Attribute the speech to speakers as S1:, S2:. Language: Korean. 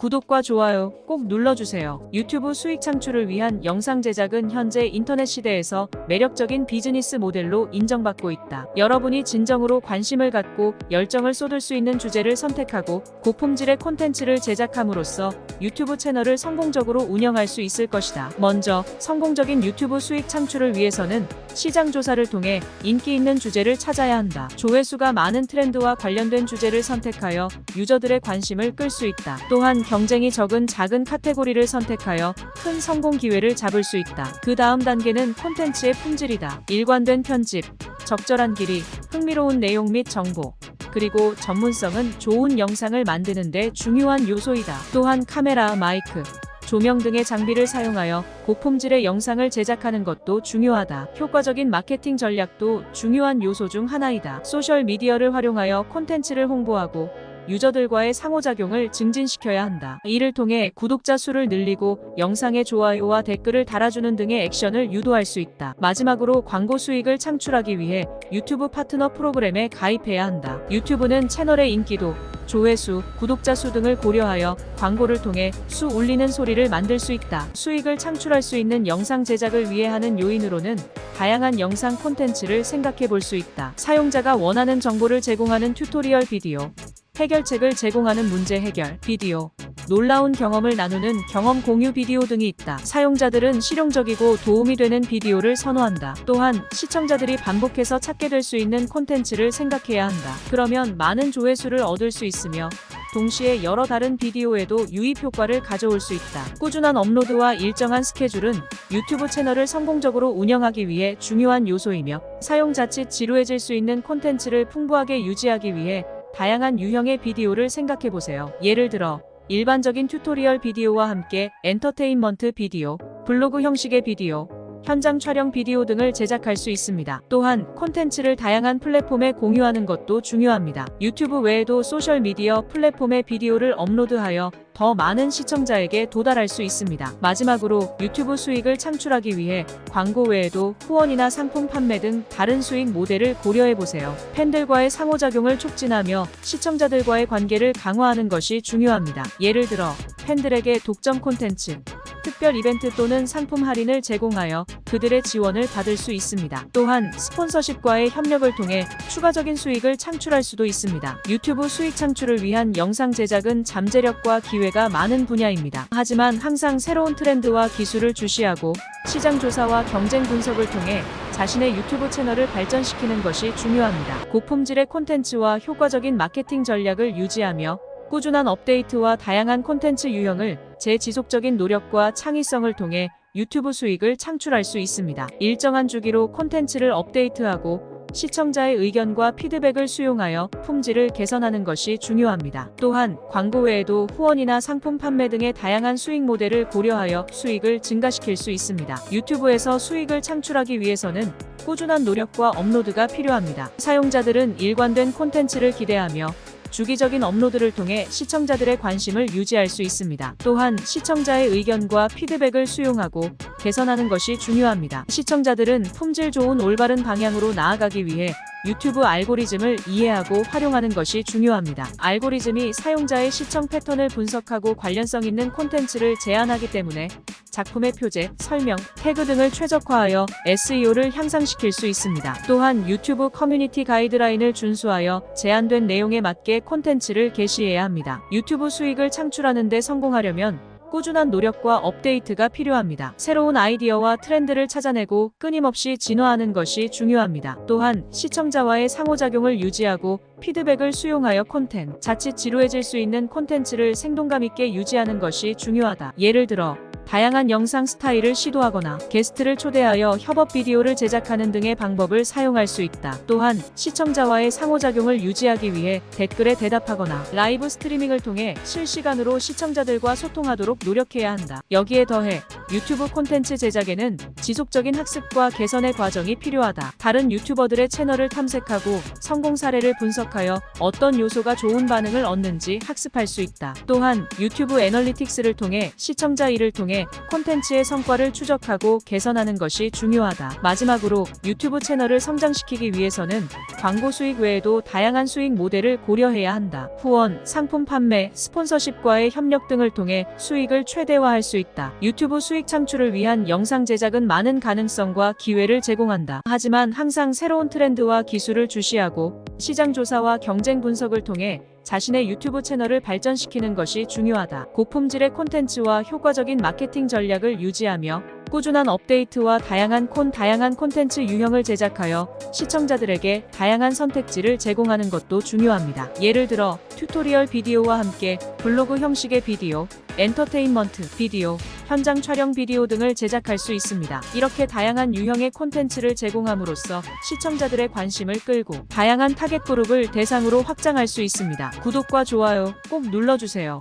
S1: 구독과 좋아요 꼭 눌러주세요. 유튜브 수익 창출을 위한 영상 제작은 현재 인터넷 시대에서 매력적인 비즈니스 모델로 인정받고 있다. 여러분이 진정으로 관심을 갖고 열정을 쏟을 수 있는 주제를 선택하고 고품질의 콘텐츠를 제작함으로써 유튜브 채널을 성공적으로 운영할 수 있을 것이다. 먼저 성공적인 유튜브 수익 창출을 위해서는 시장 조사를 통해 인기 있는 주제를 찾아야 한다. 조회수가 많은 트렌드와 관련된 주제를 선택하여 유저들의 관심을 끌 수 있다. 또한 경쟁이 적은 작은 카테고리를 선택하여 큰 성공 기회를 잡을 수 있다. 그 다음 단계는 콘텐츠의 품질이다. 일관된 편집, 적절한 길이, 흥미로운 내용 및 정보, 그리고 전문성은 좋은 영상을 만드는 데 중요한 요소이다. 또한 카메라, 마이크, 조명 등의 장비를 사용하여 고품질의 영상을 제작하는 것도 중요하다. 효과적인 마케팅 전략도 중요한 요소 중 하나이다. 소셜 미디어를 활용하여 콘텐츠를 홍보하고 유저들과의 상호작용을 증진시켜야 한다. 이를 통해 구독자 수를 늘리고 영상에 좋아요와 댓글을 달아주는 등의 액션을 유도할 수 있다. 마지막으로 광고 수익을 창출하기 위해 유튜브 파트너 프로그램에 가입해야 한다. 유튜브는 채널의 인기도, 조회수, 구독자 수 등을 고려하여 광고를 통해 수 울리는 소리를 만들 수 있다. 수익을 창출할 수 있는 영상 제작을 위해 하는 요인으로는 다양한 영상 콘텐츠를 생각해 볼 수 있다. 사용자가 원하는 정보를 제공하는 튜토리얼 비디오, 해결책을 제공하는 문제 해결 비디오, 놀라운 경험을 나누는 경험 공유 비디오 등이 있다. 사용자들은 실용적이고 도움이 되는 비디오를 선호한다. 또한 시청자들이 반복해서 찾게 될 수 있는 콘텐츠를 생각해야 한다. 그러면 많은 조회수를 얻을 수 있으며 동시에 여러 다른 비디오에도 유입 효과를 가져올 수 있다. 꾸준한 업로드와 일정한 스케줄은 유튜브 채널을 성공적으로 운영하기 위해 중요한 요소이며 사용 자칫 지루해질 수 있는 콘텐츠를 풍부하게 유지하기 위해 다양한 유형의 비디오를 생각해 보세요. 예를 들어 일반적인 튜토리얼 비디오와 함께 엔터테인먼트 비디오, 블로그 형식의 비디오, 현장 촬영 비디오 등을 제작할 수 있습니다. 또한 콘텐츠를 다양한 플랫폼에 공유하는 것도 중요합니다. 유튜브 외에도 소셜미디어 플랫폼에 비디오를 업로드하여 더 많은 시청자에게 도달할 수 있습니다. 마지막으로 유튜브 수익을 창출하기 위해 광고 외에도 후원이나 상품 판매 등 다른 수익 모델을 고려해 보세요. 팬들과의 상호작용을 촉진하며 시청자들과의 관계를 강화하는 것이 중요합니다. 예를 들어 팬들에게 독점 콘텐츠, 특별 이벤트 또는 상품 할인을 제공하여 그들의 지원을 받을 수 있습니다. 또한 스폰서십과의 협력을 통해 추가적인 수익을 창출할 수도 있습니다. 유튜브 수익 창출을 위한 영상 제작은 잠재력과 기회가 많은 분야입니다. 하지만 항상 새로운 트렌드와 기술을 주시하고 시장 조사와 경쟁 분석을 통해 자신의 유튜브 채널을 발전시키는 것이 중요합니다. 고품질의 콘텐츠와 효과적인 마케팅 전략을 유지하며 꾸준한 업데이트와 다양한 콘텐츠 유형을 제 지속적인 노력과 창의성을 통해 유튜브 수익을 창출할 수 있습니다. 일정한 주기로 콘텐츠를 업데이트하고 시청자의 의견과 피드백을 수용하여 품질을 개선하는 것이 중요합니다. 또한 광고 외에도 후원이나 상품 판매 등의 다양한 수익 모델을 고려하여 수익을 증가시킬 수 있습니다. 유튜브에서 수익을 창출하기 위해서는 꾸준한 노력과 업로드가 필요합니다. 사용자들은 일관된 콘텐츠를 기대하며 주기적인 업로드를 통해 시청자들의 관심을 유지할 수 있습니다. 또한 시청자의 의견과 피드백을 수용하고 개선하는 것이 중요합니다. 시청자들은 품질 좋은 올바른 방향으로 나아가기 위해 유튜브 알고리즘을 이해하고 활용하는 것이 중요합니다. 알고리즘이 사용자의 시청 패턴을 분석하고 관련성 있는 콘텐츠를 제안하기 때문에 작품의 표제, 설명, 태그 등을 최적화하여 SEO를 향상시킬 수 있습니다. 또한 유튜브 커뮤니티 가이드라인을 준수하여 제한된 내용에 맞게 콘텐츠를 게시해야 합니다. 유튜브 수익을 창출하는 데 성공하려면 꾸준한 노력과 업데이트가 필요합니다. 새로운 아이디어와 트렌드를 찾아내고 끊임없이 진화하는 것이 중요합니다. 또한 시청자와의 상호작용을 유지하고 피드백을 수용하여 콘텐츠, 자칫 지루해질 수 있는 콘텐츠를 생동감 있게 유지하는 것이 중요하다. 예를 들어 다양한 영상 스타일을 시도하거나 게스트를 초대하여 협업 비디오를 제작하는 등의 방법을 사용할 수 있다. 또한 시청자와의 상호작용을 유지하기 위해 댓글에 대답하거나 라이브 스트리밍을 통해 실시간으로 시청자들과 소통하도록 노력해야 한다. 여기에 더해 유튜브 콘텐츠 제작에는 지속적인 학습과 개선의 과정이 필요하다. 다른 유튜버들의 채널을 탐색하고 성공 사례를 분석하여 어떤 요소가 좋은 반응을 얻는지 학습할 수 있다. 또한 유튜브 애널리틱스를 통해 시청자 일을 통해 콘텐츠의 성과를 추적하고 개선하는 것이 중요하다. 마지막으로 유튜브 채널을 성장시키기 위해서는 광고 수익 외에도 다양한 수익 모델을 고려해야 한다. 후원, 상품 판매, 스폰서십과의 협력 등을 통해 수익을 최대화할 수 있다. 유튜브 수익 창출을 위한 영상 제작은 많은 가능성과 기회를 제공한다. 하지만 항상 새로운 트렌드와 기술을 주시하고 시장 조사와 경쟁 분석을 통해 자신의 유튜브 채널을 발전시키는 것이 중요하다. 고품질의 콘텐츠와 효과적인 마케팅 전략을 유지하며 꾸준한 업데이트와 다양한 콘 다양한 콘텐츠 유형을 제작하여 시청자들에게 다양한 선택지를 제공하는 것도 중요합니다. 예를 들어 튜토리얼 비디오와 함께 블로그 형식의 비디오, 엔터테인먼트 비디오, 현장 촬영 비디오 등을 제작할 수 있습니다. 이렇게 다양한 유형의 콘텐츠를 제공함으로써 시청자들의 관심을 끌고 다양한 타겟 그룹을 대상으로 확장할 수 있습니다. 구독과 좋아요 꼭 눌러주세요.